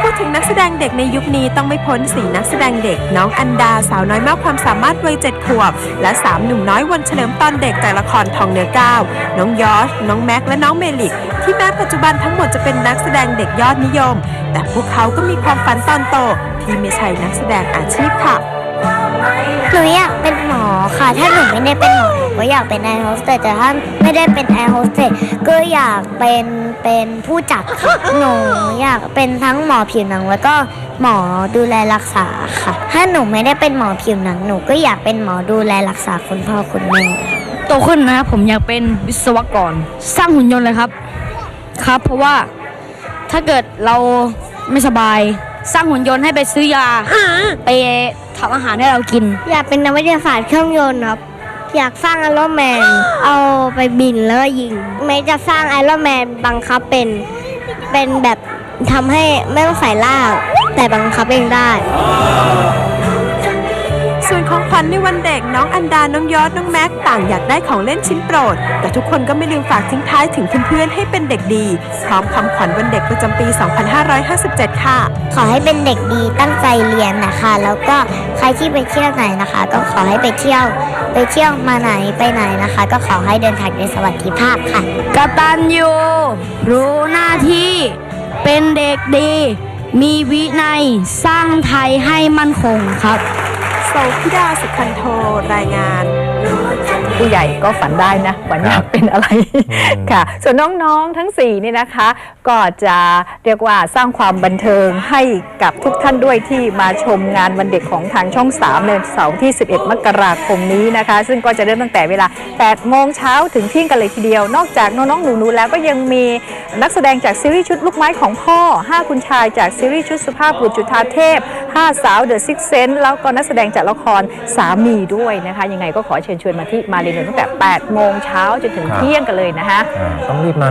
พูดถึงนักแสดงเด็กในยุคนี้ต้องไม่พ้นสีนักแสดงเด็ก น้องอันดาสาวน้อยมากความสามารถวัยเจ็ดขวบ และสามหนุ่มน้อยวันเฉลิมตอนเด็กจากละครทองเนื้อก้าวน้องยอชน้องแม็กและน้องเมลิก ที่แม้ปัจจุบันทั้งหมดจะเป็นนักแสดงเด็กยอดนิยม แต่พวกเขาก็มีความฝันตอนโต ที่ไม่ใช่นักแสดงอาชีพค่ะหนูอยาก ค่ะ ถ้าหนูไม่ได้เป็นหมอหนูก็อยากเป็นแอร์โฮสเตสแต่ถ้าไม่ได้เป็นแอร์โฮสเตสก็อยากเป็นเป็นผู้จัดค่ะหนูอยากเป็นทั้งหมอผิวหนัง แล้วก็หมอดูแลรักษาค่ะ ถ้าหนูไม่ได้เป็นหมอผิวหนังหนูก็อยากเป็นหมอดูแลรักษาคุณพ่อคุณแม่โตขึ้นนะครับผมอยากเป็นวิศวกร สร้างหุ่นยนต์เลยครับ ครับ เพราะว่าถ้าเกิดเราไม่สบาย สร้างหุ่นยนต์ให้ไปซื้อยาไปทำอาหารให้เรากิน อยากเป็นนักวิทยาศาสตร์เครื่องยนต์ครับ อยากสร้างไอรอนแมน เอาไปบินแล้วก็ยิง ไม่จะสร้างไอรอนแมนบังคับเป็น เป็นแบบทำให้ไม่ต้องใส่ล่างแต่บังคับเองได้ส่ วนของขวัญในวันเด็กน้องอันดา น้องยอด น้องแม็กต่างอยากได้ของเล่นชิ้นโปรด แต่ทุกคนก็ไม่ลืมฝากทิ้งท้ายถึงเพื่อนๆให้เป็นเด็กดี พร้อมคำขวัญวันเด็กประจำปี 2557 ค่ะ ขอให้เป็นเด็กดีตั้งใจเรียนนะคะ แล้วก็ใครที่ไปเที่ยวไหนนะคะ ก็ขอให้ไปเที่ยว ไปเที่ยวมาไหนไปไหนนะคะ ก็ขอให้เดินทางด้วยสวัสดิภาพค่ะกตัญญูรู้หน้าที่ เป็นเด็กดี มีวินัยสร้างไทยให้มั่นคงครับ โซพิดาสุขันโทรายงาน ผู้ใหญ่ก็ฝันได้นะฝันอยากเป็นอะไรมค่ะ ส่วนน้องๆทั้ง4นี่นะคะ ก็จะเรียกว่าสร้างความบันเทิงให้กับทุกท่านด้วยที่มาชมงานวันเด็กของทางช่อง3ในเสาร์ที่ 11 มกราคมนี้นะคะ ซึ่งก็จะเริ่มตั้งแต่เวลา 8 โมงเช้าถึงเที่ยงกันเลยทีเดียว นอกจากน้องๆหนูๆแล้วก็ยังมีนักแสดงจากซีรีส์ชุดลูกไม้ของพ่อ 5 คุณชายจากซีรีส์ชุดสุภาพบุรุษจุฑาเทพ 5 สาวเดอะซิกเซนแล้วก็นักแสดงจากละครสามีด้วยนะคะ ยังไงก็ขอเชิญชวนมาที่มาเรียนตั้งแต่8โมงเช้าจนถึงครับเที่ยงกันเลยนะคะอ่าต้องรีบมา